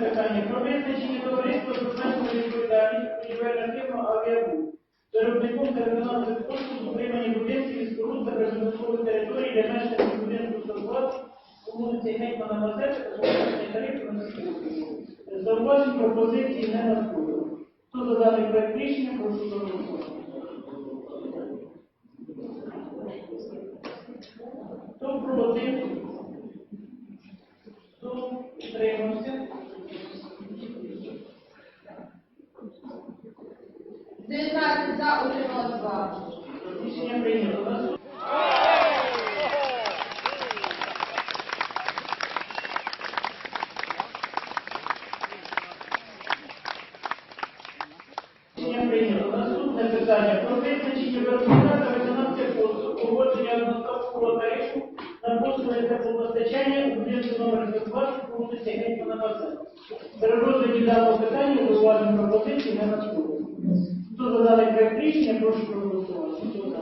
питання про визначення товариства з обмеженою відповідальністю будівельна фірма «Авіабуд». Виробником виконавцем послуг з утримання будинків і споруд та прибудинкових територій для мешканців будинку 120 по вулиці Гетьмана Мазепи та вулиці Тарифу на Сході. Зауважень пропозиції не надходило. Хто за даний проект рішення, прошу проголосувати. Хто проти? Хто утримався? 19 за, утрималось 2. Рішення прийнято. Рішення прийнято. Наступне питання про визначення виробника та виконавця на послуги теплопостачання у номер 120 по вулиці Гетьмана Мазепи. При розгляді даного питання зауважень надходило. Хто за даний проект рішення, прошу проголосувати. Хто за?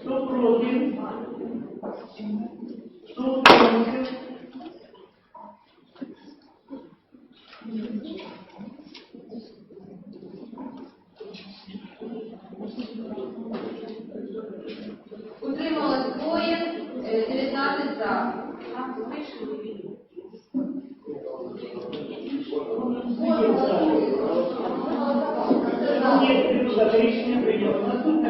Хто проти? Хто утримався? Утрималось двоє, е, 19 за. Ні, за рішення прийнято. Наступне